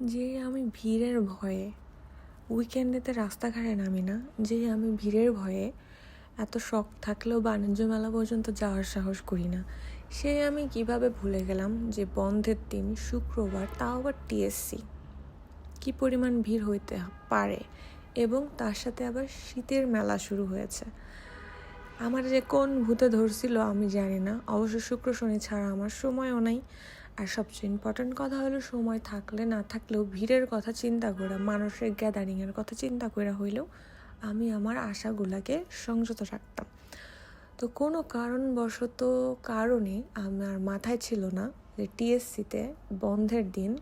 যে আমি ভিড়ের ভয়ে উইকেন্ডেতে রাস্তাঘাটে নামি না, যে আমি ভিড়ের ভয়ে এত শখ থাকলেও বাণিজ্য মেলা পর্যন্ত যাওয়ার সাহস করি না। সে আমি কীভাবে ভুলে গেলাম যে বন্ধের দিন শুক্রবার, তাও আবার টিএসসি কি পরিমাণ ভিড় হইতে পারে এবং তার সাথে আবার শীতের মেলা শুরু হয়েছে। আমার যে কোন ভূতে ধরছিল আমি জানি না। অবশ্য শুক্র, শনি ছাড়া আমার সময়ও নাই। আর সবচেয়ে ইম্পর্ট্যান্ট কথা হলো সময় থাকলে না থাকলেও ভিড়ের কথা চিন্তা করা মানুষের গ্যাদারিংয়ের কথা চিন্তা করা হইলেও আমি আমার আশাগুলাকে সংযত রাখতাম। তো কোনো কারণবশত কারণে আমার মাথায় ছিল না যে টিএসসিতে বন্ধের দিন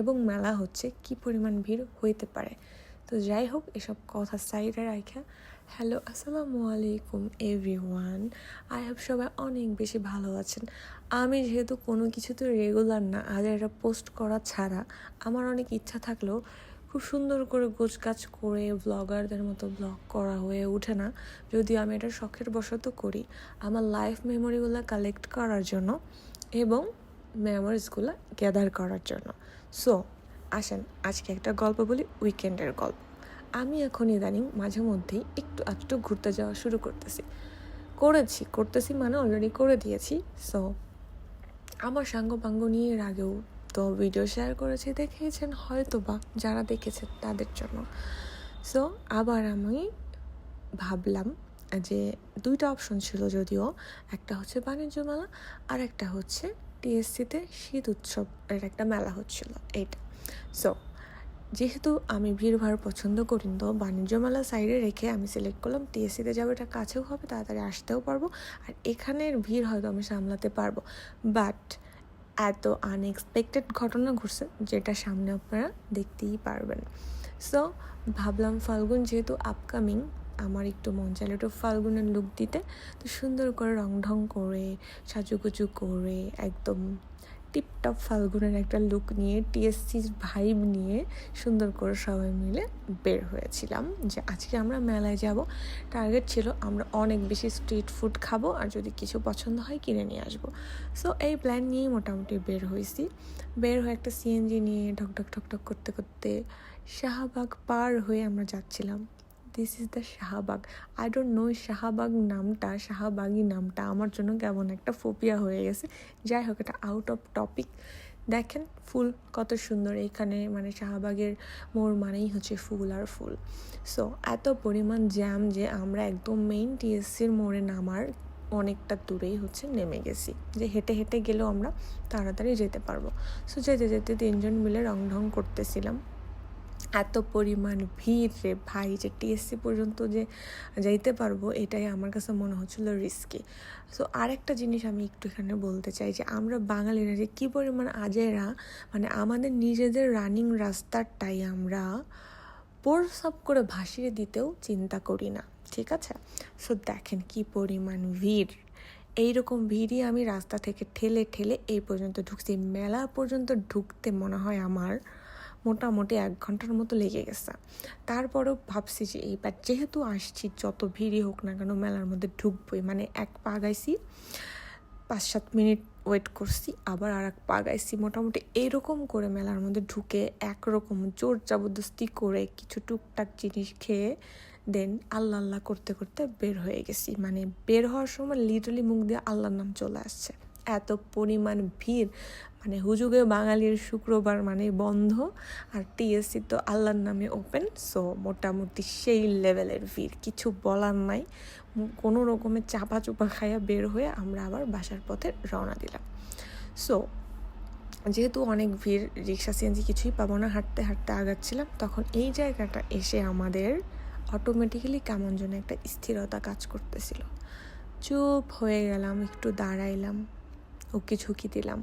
এবং মেলা হচ্ছে কি পরিমাণ ভিড় হইতে পারে। তো যাই হোক, এসব কথা সাইডে রাখা হ্যালো, আসসালামু আলাইকুম এভরিওয়ান। আই হ্যাভ সবাই অনেক বেশি ভালো আছেন। আমি যেহেতু কোনো কিছুতে রেগুলার না আজ এটা পোস্ট করা ছাড়া আমার অনেক ইচ্ছা থাকলেও খুব সুন্দর করে গোছগাছ করে ব্লগারদের মতো ব্লগ করা হয়ে ওঠে না। যদিও আমি এটা শখের বশত করি আমার লাইফ মেমোরিগুলো কালেক্ট করার জন্য এবং মেমোরিজগুলো গ্যাদার করার জন্য। সো আসেন, আজকে একটা গল্প বলি উইকেন্ডের গল্প। আমি এখন ইদানিং মাঝে মধ্যেই একটু আধটু ঘুরতে যাওয়া শুরু করতেছি। করেছি, করতেছি মানে অলরেডি করে দিয়েছি সো আমার সাঙ্গ পাঙ্গ নিয়ে এর আগেও তো ভিডিও শেয়ার করেছি দেখেছেন হয়তো বা যারা দেখেছেন তাদের জন্য। সো আবার আমি ভাবলাম যে দুইটা অপশন ছিল যদিও, একটা হচ্ছে বাণিজ্য মেলা আর একটা হচ্ছে টিএসসিতে শীত উৎসব এর একটা মেলা হচ্ছিল এইটা। সো যেহেতু আমি ভিড় ভিড়ভাড় পছন্দ করি তো বাণিজ্য মেলা সাইডে রেখে আমি সিলেক্ট করলাম, টিএসসিতে যাব এটা কাছেও হবে, তাড়াতাড়ি আসতেও পারব, আর এখানের ভিড় হয়তো আমি সামলাতে পারব। বাট এত আনএক্সপেক্টেড ঘটনা ঘটছে, যেটা সামনে আপনারা দেখতেই পারবেন। সো ভাবলাম ফাল্গুন যেহেতু আপকামিং আমার একটু মন চাইলো একটু ফাল্গুনের লুক দিতে। তো সুন্দর করে রং ঢং করে, সাজুগুজু করে, একদম টিপটপ ফাল্গুনের একটা লুক নিয়ে টিএসসির ভাইব নিয়ে সুন্দর করে সবাই মিলে বের হয়েছিলাম যে আজকে আমরা মেলায় যাব। টার্গেট ছিল আমরা অনেক বেশি স্ট্রিট ফুড খাব আর যদি কিছু পছন্দ হয় কিনে নিয়ে আসব। সো এই প্ল্যান নিয়েই মোটামুটি বের হয়েছি। বের হয়ে একটা সিএনজি নিয়ে ঢকঢক ঠকঠক করতে করতে শাহবাগ পার হয়ে আমরা যাচ্ছিলাম। This is the Shahbag. I don't know Shahbag নামটা, শাহবাগি নামটা। আমার জন্য কেমন একটা ফোপিয়া হয়ে গেছে। যাই হোক, এটা আউট অফ টপিক দেখেন ফুল কত সুন্দর। এখানে মানে শাহবাগের মোড় মানেই হচ্ছে ফুল আর ফুল। সো এত পরিমাণ জ্যাম যে আমরা একদম মেইন টিএসসির মোড়ে নামার অনেকটা দূরেই হচ্ছে নেমে গেছি। যে হেঁটে হেঁটে গেলেও আমরা তাড়াতাড়ি যেতে পারব। সো যেতে যেতে তিনজন মিলে রং ঢং করতেছিলাম। এত পরিমাণ ভিড় রে ভাই যে টিএসসি পর্যন্ত যে যাইতে পারব, এটাই আমার কাছে মনে হচ্ছিল রিস্কি সো আরেকটা জিনিস আমি একটু এখানে বলতে চাই যে, আমরা বাঙালিরা যে কী পরিমাণ আজেরা মানে আমাদের নিজেদের রানিং রাস্তারটাই আমরা প্রসাব করে ভাসিয়ে দিতেও চিন্তা করি না, ঠিক আছে? সো দেখেন কি পরিমাণ ভিড়। এইরকম ভিড়ই আমি রাস্তা থেকে ঠেলে ঠেলে এই পর্যন্ত ঢুকছি। মেলা পর্যন্ত ঢুকতে মনে হয় আমার মোটামুটি এক ঘণ্টার মতো লেগে গেছে। তারপরেও ভাবছি যে এইবার যেহেতু আসছি, যত ভিড়ই হোক না কেন মেলার মধ্যে ঢুকবই। মানে এক পা গাইছি, পাঁচ সাত মিনিট ওয়েট করছি, আবার আর এক পা গাইছি। মোটামুটি এইরকম করে মেলার মধ্যে ঢুকে একরকম জোর জবরদস্তি করে কিছু টুকটাক জিনিস খেয়ে দেন আল্লাহ আল্লাহ করতে করতে বের হয়ে গেছি। মানে বের হওয়ার সময় লিটারালি মুখ দিয়ে আল্লাহর নাম চলে আসছে। এত পরিমাণ ভিড়। মানে হুজুগে বাঙালির শুক্রবার মানে বন্ধ। আর টিএসসি তো আল্লাহর নামে ওপেন সো মোটামুটি সেই লেভেলের ভিড়। কিছু বলার নাই। কোনো রকমের চাপা চুপা খাইয়া বের হয়ে আমরা আবার বাসার পথে রওনা দিলাম। সো যেহেতু অনেক ভিড় রিক্সা সিএনজি কিছুই পাবো না। হাঁটতে হাঁটতে আগাচ্ছিলাম। তখন এই জায়গাটা এসে আমাদের অটোমেটিক্যালি কেমন যেন একটা স্থিরতা কাজ করতেছিল। চুপ হয়ে গেলাম, একটু দাঁড়াইলাম। ওকে ঝুঁকি দিলাম,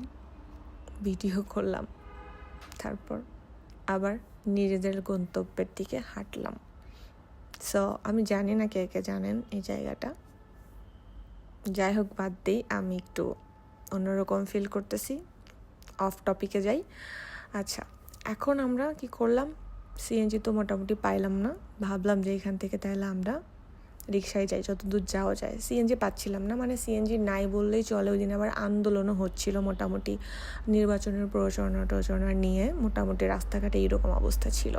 ভিডিও করলাম, তারপর আবার নিজেদের গন্তব্যের দিকে হাঁটলাম। সো আমি জানি না কে কে জানেন এই জায়গাটা। যাই হোক, বাদ দিই, আমি একটু অন্যরকম ফিল করতেছি। অফ টপিকে যাই। আচ্ছা এখন আমরা কি করলাম? সিএনজি তো মোটামুটি পাইলাম না। ভাবলাম যে এখান থেকে তাহলে আমরা রিক্সায় যাই, যতদূর যাওয়া যায়। সিএনজি পাচ্ছিলাম না মানে সিএনজি নাই বললেই চলে। ওই দিন আবার আন্দোলনও হচ্ছিল মোটামুটি। নির্বাচনের প্রচারণা টচনা নিয়ে মোটামুটি রাস্তাঘাটে এইরকম অবস্থা ছিল।